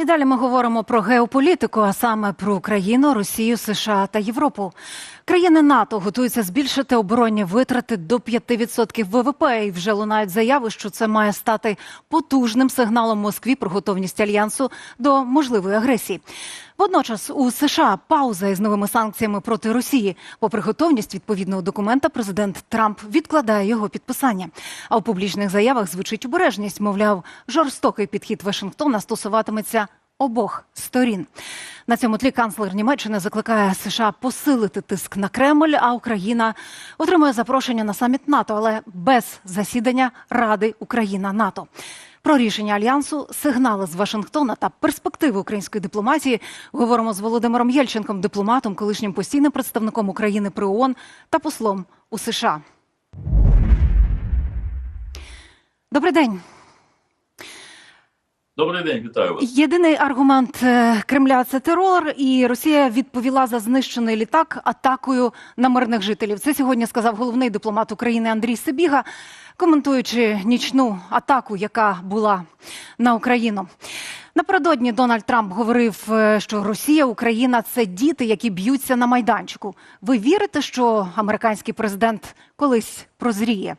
І далі ми говоримо про геополітику, а саме про Україну, Росію, США та Європу. Країни НАТО готуються збільшити оборонні витрати до 5% ВВП. І вже лунають заяви, що це має стати потужним сигналом Москві про готовність альянсу до можливої агресії. Водночас у США пауза із новими санкціями проти Росії. Попри готовність відповідного документа, президент Трамп відкладає його підписання. А у публічних заявах звучить обережність. Мовляв, жорстокий підхід Вашингтона стосуватиметься обох сторін. На цьому тлі канцлер Німеччини закликає США посилити тиск на Кремль, а Україна отримує запрошення на саміт НАТО, але без засідання Ради Україна НАТО. Про рішення альянсу, сигнали з Вашингтона та перспективи української дипломатії говоримо з Володимиром Єльченком, дипломатом, колишнім постійним представником України при ООН та послом у США. Добрий день. Добрий день, вітаю вас. Єдиний аргумент е, Кремля це терор, і Росія відповіла за знищений літак атакою на мирних жителів. Це сьогодні сказав головний дипломат України Андрій Сибіга, коментуючи нічну атаку, яка була на Україну. Напередодні Дональд Трамп говорив, е, що Росія, Україна це діти, які б'ються на майданчику. Ви вірите, що американський президент колись прозріє? Е,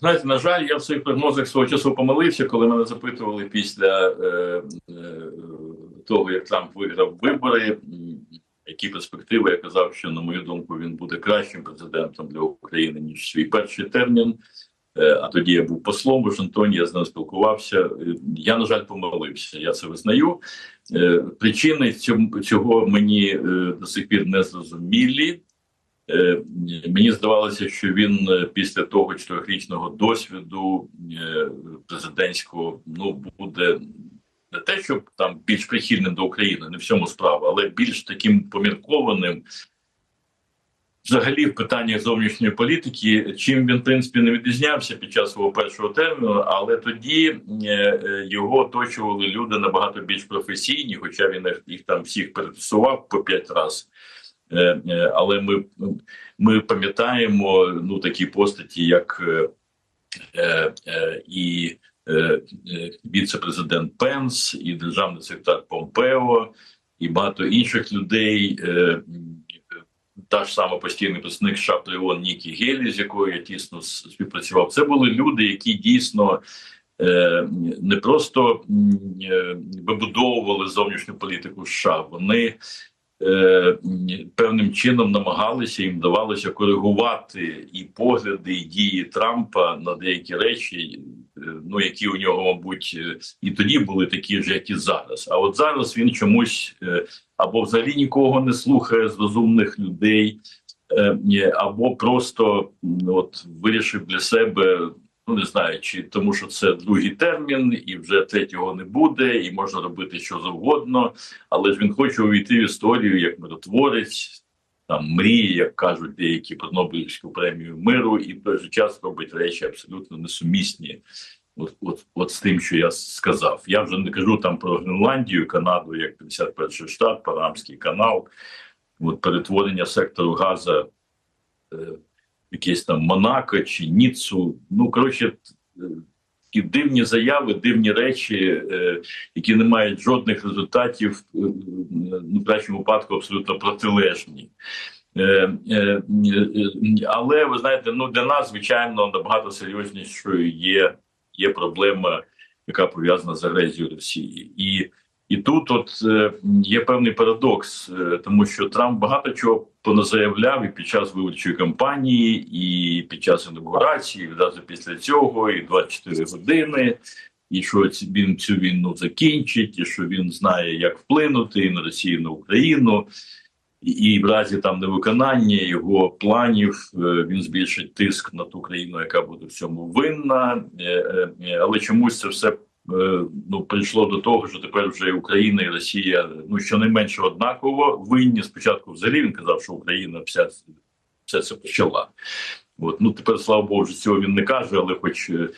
знаєте, на жаль, я в своїх прогнозах свого часу помилився, коли мене запитували після е, е, того, як Трамп виграв вибори, які перспективи. Я казав, що на мою думку він буде кращим президентом для України ніж свій перший термін. Е, а тоді я був послом в Вашингтоні, я з ним спілкувався. Е, Я, на жаль, помилився. Я це визнаю. Е, Причини цього мені е, до сих пір не зрозумілі. Е, Мені здавалося, що він е, після того чотирьохрічного досвіду е, президентського ну буде не те, щоб там більш прихильним до України, не в цьому справа, але більш таким поміркованим. Взагалі, в питаннях зовнішньої політики, чим він в принципі не відрізнявся під час свого першого терміну, але тоді його оточували люди набагато більш професійні, хоча він їх- там всіх перетасував по п'ять разів. Е, е, Але ми, ми пам'ятаємо ну такі постаті, як е, і віце-президент Пенс, і державний секретар Помпео, і багато інших людей. Та ж сама постійний представник США ООН Нікі Гелі, з якою я тісно співпрацював. Це були люди, які дійсно е, не просто е, вибудовували зовнішню політику США. Вони е, певним чином намагалися їм вдавалося коригувати і погляди, і дії Трампа на деякі речі, е, ну які у нього, мабуть, е, і тоді були такі ж, як і зараз. А от зараз він чомусь або взагалі нікого не слухає з розумних людей, або просто от вирішив для себе. Ну, не знаю, чи тому, що це другий термін, і вже третього не буде, і можна робити що завгодно але ж він хоче увійти в історію як миротворець, там мріє, як кажуть деякі про Нобелівську премію миру, і в той же час робить речі абсолютно несумісні. От, от, от з тим, що я сказав. Я вже не кажу там про Гренландію, Канаду, як 51 штат, Панамський канал, от перетворення сектору Газа, е, якесь там Монако чи Ніцу. Ну коротше, е, такі дивні заяви, дивні речі, е, які не мають жодних результатів, е, ну, в кращому випадку абсолютно протилежні. Але ви знаєте, ну для нас, звичайно, набагато серйознішою є, є проблема, яка пов'язана з агресією Росії. І, і тут от є певний парадокс, тому що Трамп багато чого поназаявляв і під час виборчої кампанії, і під час інаугурації, і відразу після цього, і 24 години і що він цю війну закінчить, і що він знає, як вплинути і на Росію, і на Україну, і, в разі там невиконання його планів е, він збільшить тиск на ту країну, яка буде в цьому винна. Е, е, Але чомусь це все. Е, Ну, прийшло до того, що тепер вже Україна і Росія ну щонайменше однаково винні. Спочатку взагалі він казав, що Україна вся, все це почала. От ну тепер, слава Богу, вже цього він не каже, але хоч е,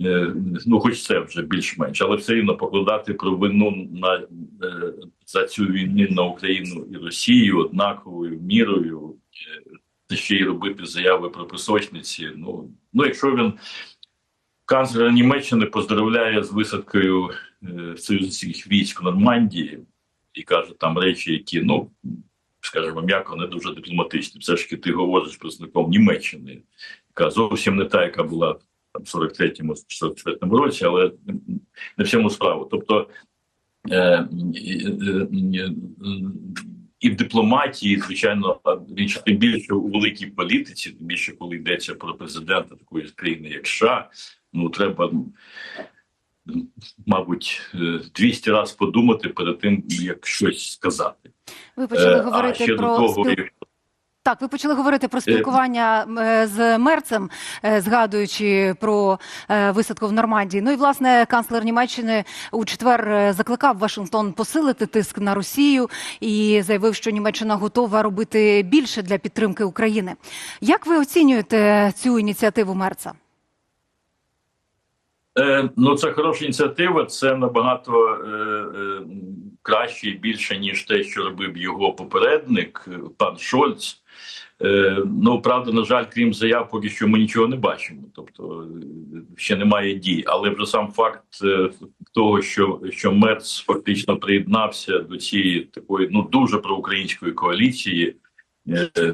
Е, ну, хоч це вже більш-менш, але все рівно покладати провину на за цю війну на Україну і Росію однаковою мірою, ще й робити заяви про пісочниці. Ну ну якщо він канцлер Німеччини поздравляє з висадкою е, союзницьких військ в Нормандії і каже там речі, які, ну скажімо, м'яко не дуже дипломатичні. Все ж таки ти говориш з представником Німеччини, яка зовсім не та, яка була там в 43-му, 44-му році, але не в цьому справа. Тобто е, е, е, е, і в дипломатії, звичайно, річ тим більше у великій політиці, тим більше коли йдеться про президента такої країни, як США, ну треба, мабуть, е, 200 разів подумати перед тим, як щось сказати. Ви почали Е, а говорити ще про до того, спіл... Так, ви почали говорити про спілкування е, з Мерцем, е, згадуючи про е, висадку в Нормандії. Ну і власне канцлер Німеччини у четвер закликав Вашингтон посилити тиск на Росію і заявив, що Німеччина готова робити більше для підтримки України. Як ви оцінюєте цю ініціативу Мерца? Е, ну, це хороша ініціатива. Це набагато е, е, краще і більше ніж те, що робив його попередник, е, пан Шольц. Е, ну правда, на жаль, крім заяв, поки що ми нічого не бачимо. Тобто ще немає дій. Але вже сам факт того, що, що Мерц фактично приєднався до цієї такої ну дуже проукраїнської коаліції.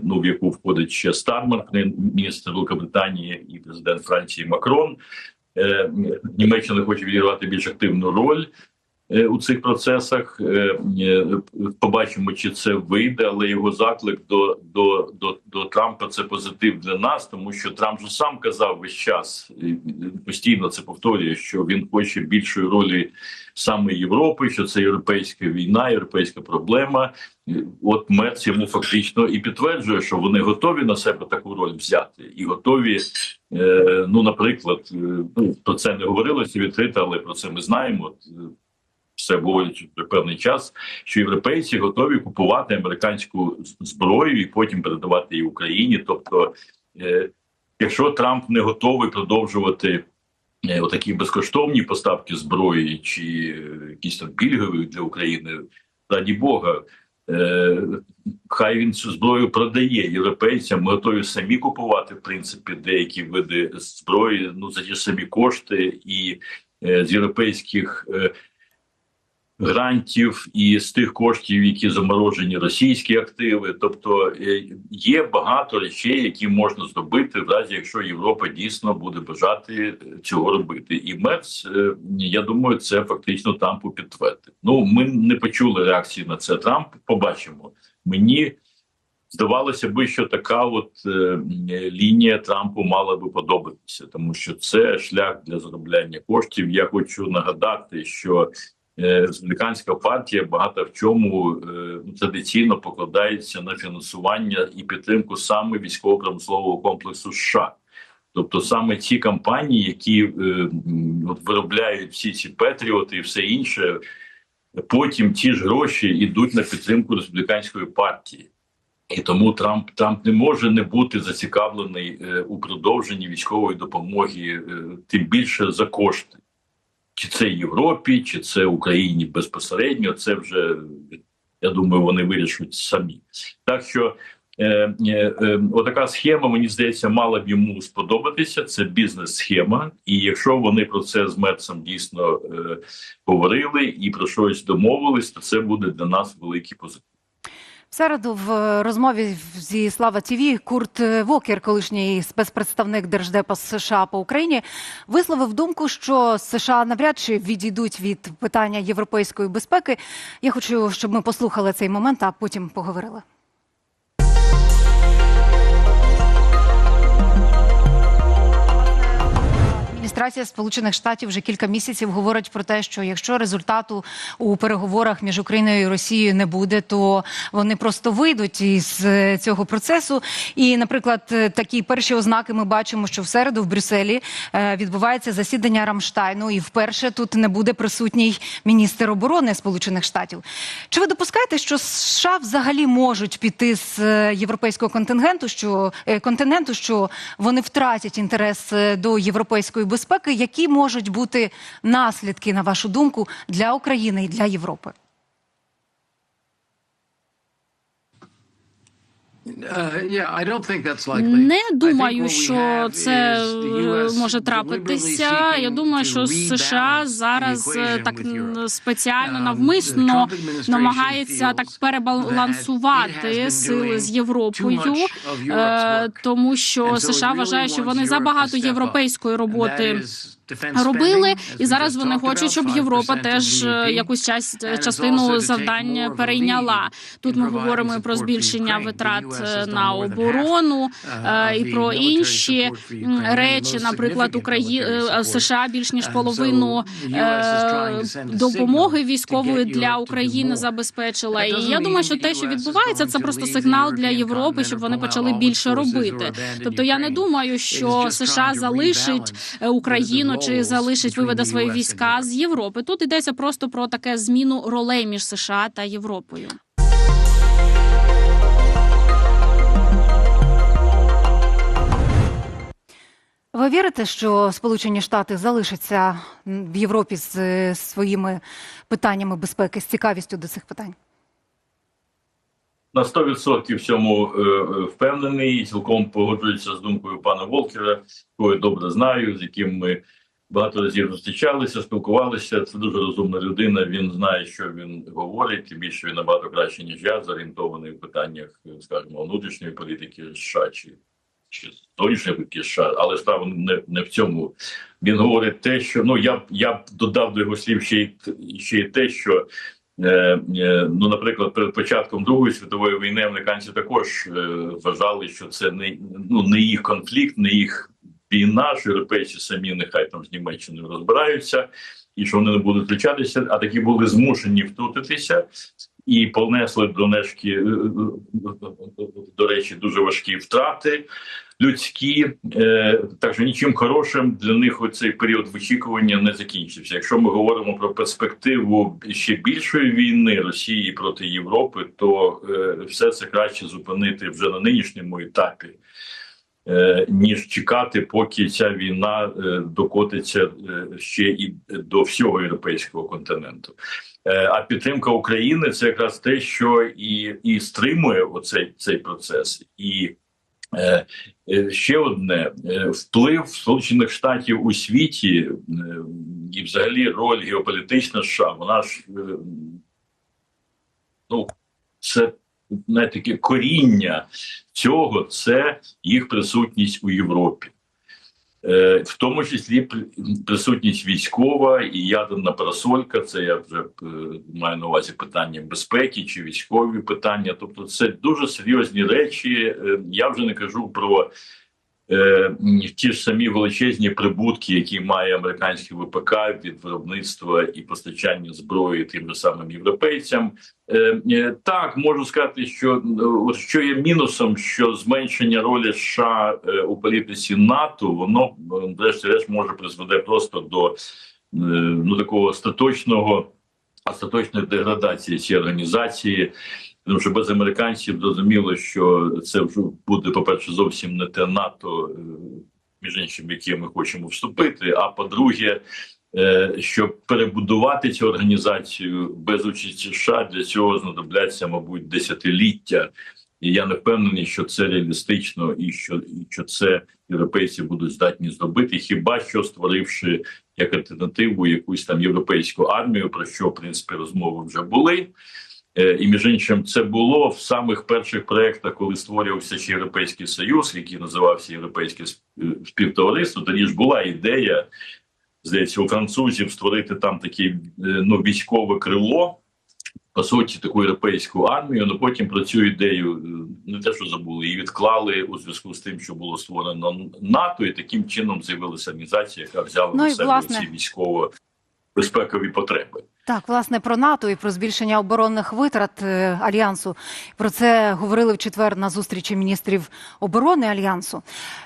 Ну, в яку входить ще Стармер, міністр Великобританії і президент Франції Макрон. Е, Німеччина хоче відігравати більш активну роль у цих процесах. Е, е, Побачимо, чи це вийде, але його заклик до, до, до, до Трампа це позитив для нас, тому що Трамп же сам казав весь час постійно це повторює, що він хоче більшої ролі саме Європи, що це європейська війна, європейська проблема. От Мерц йому фактично і підтверджує, що вони готові на себе таку роль взяти, і готові. Е, ну, наприклад, е, ну про це не говорилося відкрито, але про це ми знаємо. Е, говорять вже певний час, що європейці готові купувати американську зброю і потім передавати її Україні. Тобто, е, якщо Трамп не готовий продовжувати е, отакі безкоштовні поставки зброї чи е, якісь там пільгові для України, раді Бога. Хай він цю зброю продає європейцям. Ми готові самі купувати в принципі деякі види зброї ну за ті самі кошти і е, з європейських грантів і з тих коштів, які заморожені російські активи. Тобто е, є багато речей, які можна зробити, в разі якщо Європа дійсно буде бажати цього робити. І Мерц, е, я думаю, це фактично Трампу підтвердив. Ну ми не почули реакції на це. Трамп побачимо. Мені здавалося би, що така от е, лінія Трампу мала би подобатися, тому що це шлях для заробляння коштів. Я хочу нагадати, що е, республіканська партія багато в чому е, ну, традиційно покладається на фінансування і підтримку саме військово-промислового комплексу США. Тобто саме ці компанії, які е, от виробляють всі ці петріоти і все інше, потім ті ж гроші йдуть на підтримку республіканської партії. І тому Трамп Трамп не може не бути зацікавлений е, у продовженні військової допомоги, е, тим більше за кошти, чи це Європі, чи це Україні безпосередньо. Це вже я думаю, вони вирішують самі. Так що е, е, е, отака схема, мені здається, мала б йому сподобатися. Це бізнес-схема, і якщо вони про це з Мерцем дійсно е, говорили і про щось домовились, то це буде для нас великий позитив. В середу в розмові зі Слава ТІВІ Курт Вокер, колишній спецпредставник Держдепа США по Україні, висловив думку, що США навряд чи відійдуть від питання європейської безпеки. Я хочу, щоб ми послухали цей момент, а потім поговорили. Адміністрація Сполучених Штатів вже кілька місяців говорить про те, що якщо результату у переговорах між Україною і Росією не буде, то вони просто вийдуть із е, цього процесу. І, наприклад, е, такі перші ознаки ми бачимо, що в середу в Брюсселі е, відбувається засідання Рамштайну, і вперше тут не буде присутній міністр оборони Сполучених Штатів. Чи ви допускаєте, що США взагалі можуть піти з європейського контингенту, що континенту, що вони втратять інтерес до європейської безпеки? Які можуть бути наслідки, на вашу думку, для України і для Європи? Не думаю, що це е, може трапитися. Я думаю, що США зараз е, так спеціально Um, навмисно намагається так перебалансувати сили з Європою. Е. Тому що США вважають, що вони забагато європейської роботи робили, і зараз вони хочуть, щоб Європа 5% теж е, якусь часть частину завдань перейняла. Тут ми говоримо про збільшення витрат е, на оборону е, uh, і про інші речі, наприклад, significant Украї... military е, support. США більш ніж половину е, допомоги військової для України забезпечила. І я думаю, що те, що відбувається, це просто сигнал для Європи, щоб вони почали більше робити. Тобто я не думаю, що США залишить е, Україну чи залишить виведе свої війська з Європи. Тут йдеться просто про таке зміну ролей між США та Європою. Ви вірите, що Сполучені Штати залишаться в Європі з е, своїми питаннями безпеки, з цікавістю до цих питань? На 100% в цьому е, впевнений, цілком погоджуюся з думкою пана Волкера, якого я добре знаю, з яким ми багато разів зустрічалися, спілкувалися. Це дуже розумна людина. Він знає, що він говорить. Тим більше він набагато краще ніж я, зорієнтований в питаннях, скажімо, внутрішньої політики США чи, чи зовнішньої політики США, але справа не, не в цьому. Він говорить те, що ну я б я б додав до його слів ще й ще й те, що. Е, е, Ну, наприклад, перед початком Другої світової війни американці також е, вважали, що це не ну не їх конфлікт, не їх війна, що європейці самі нехай там з Німеччиною розбираються, і що вони не будуть втручатися, а такі були змушені втрутитися і понесли до Донецькі, е, е, до речі, дуже важкі втрати людські. Е, так що нічим хорошим для них оцей період вичікування не закінчився. Якщо ми говоримо про перспективу ще більшої війни Росії проти Європи, то е, все це краще зупинити вже на нинішньому етапі. Е, Ніж чекати, поки ця війна е, докотиться е, ще і до всього європейського континенту. А підтримка України це якраз те, що і, і стримує оцей цей процес. І ще одне вплив Сполучених Штатів у світі і, взагалі, роль геополітична США, вона ж ну це знаєте, таке коріння цього це їх присутність у Європі. Е, в тому числі при- присутність військова і ядерна парасолька. Це я вже е, маю на увазі питання безпеки чи військові питання. Тобто, це дуже серйозні речі. Е, Я вже не кажу про ті ж самі величезні прибутки, які має американський ВПК від виробництва і постачання зброї тим же самим європейцям. Е, е, Так, можу сказати, що е, що є мінусом, що зменшення ролі США е, у політиці НАТО, воно е, врешті-решт може призведе просто до е, ну такого остаточного остаточної деградації цієї організації. Тому що без американців зрозуміло, що це вже буде, по-перше, зовсім не те НАТО, е, між іншим, в яке ми хочемо вступити. А по-друге, е, щоб перебудувати цю організацію без участі США, для цього знадобляться, мабуть, десятиліття. І я не впевнений, що це реалістично, і що, і що це європейці будуть здатні зробити, хіба що створивши як альтернативу якусь там європейську армію, про що в принципі розмови вже були. Е, І між іншим, це було в самих перших проєктах, коли створювався ще Європейський Союз, який називався Європейське сп- співтовариство. Тоді ж була ідея, здається, у французів створити там таке е, ну, військове крило, по суті, таку європейську армію. Ну потім про цю ідею е, не те, що забули, і відклали у зв'язку з тим, що було створено НАТО, і таким чином з'явилася організація, яка взяла Ну на себе власне- ці військово-безпекові потреби. Так, власне, про НАТО і про збільшення оборонних витрат е, альянсу. Про це говорили в четвер на зустрічі міністрів оборони альянсу.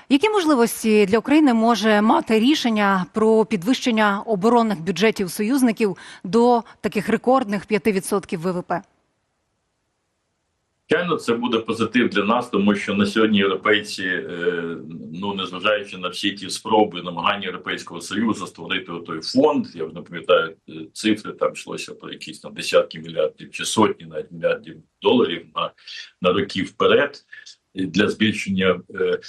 Які можливості для України може мати рішення про підвищення оборонних бюджетів союзників до таких рекордних 5% ВВП? Звичайно, це буде позитив для нас, тому що на сьогодні європейці, е, ну незважаючи на всі ті спроби, намагання Європейського союзу створити той фонд, я вже не пам'ятаю е, цифри, там йшлося про якісь там десятки мільярдів чи сотні навіть мільярдів доларів на, на роки вперед для збільшення е,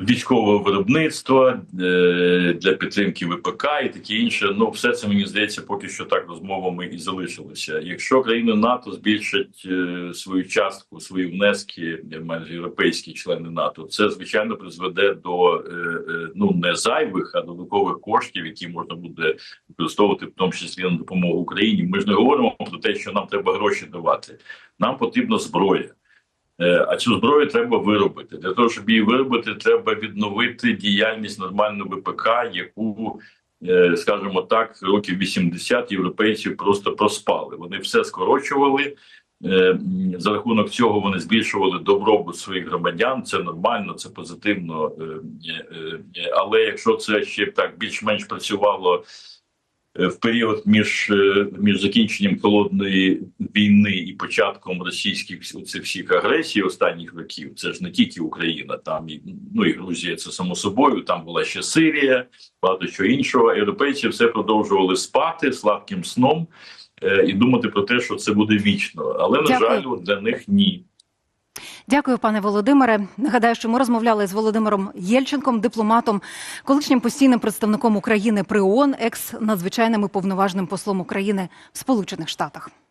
військового виробництва е, для підтримки ВПК і таке інше. Ну, все це мені здається, поки що так розмовами і залишилося. Якщо країни НАТО збільшать е, свою частку, свої внески, на увазі європейські члени НАТО, це звичайно призведе до е, е, ну не зайвих, а додаткових коштів, які можна буде використовувати, в тому числі на допомогу Україні. Ми ж не говоримо про те, що нам треба гроші давати. Нам потрібна зброя. Е, А цю зброю треба виробити. Для того, щоб її виробити, треба відновити діяльність нормального ВПК, яку, е, скажімо так, років 80 європейців просто проспали. Вони все скорочували. Е, За рахунок цього вони збільшували добробут своїх громадян. Це нормально, це позитивно. Але якщо це ще так більш-менш працювало в період між, е, між закінченням холодної війни і початком російських цих всіх агресій останніх років, це ж не тільки Україна, там і ну і Грузія, це само собою. Там була ще Сирія, багато чого іншого. Європейці все продовжували спати сладким сном е, і думати про те, що це буде вічно. Але на Дякую. жаль, для них ні. Дякую, пане Володимире. Нагадаю, що ми розмовляли з Володимиром Єльченком, дипломатом, колишнім постійним представником України при ООН, екс надзвичайним і повноважним послом України в Сполучених Штатах.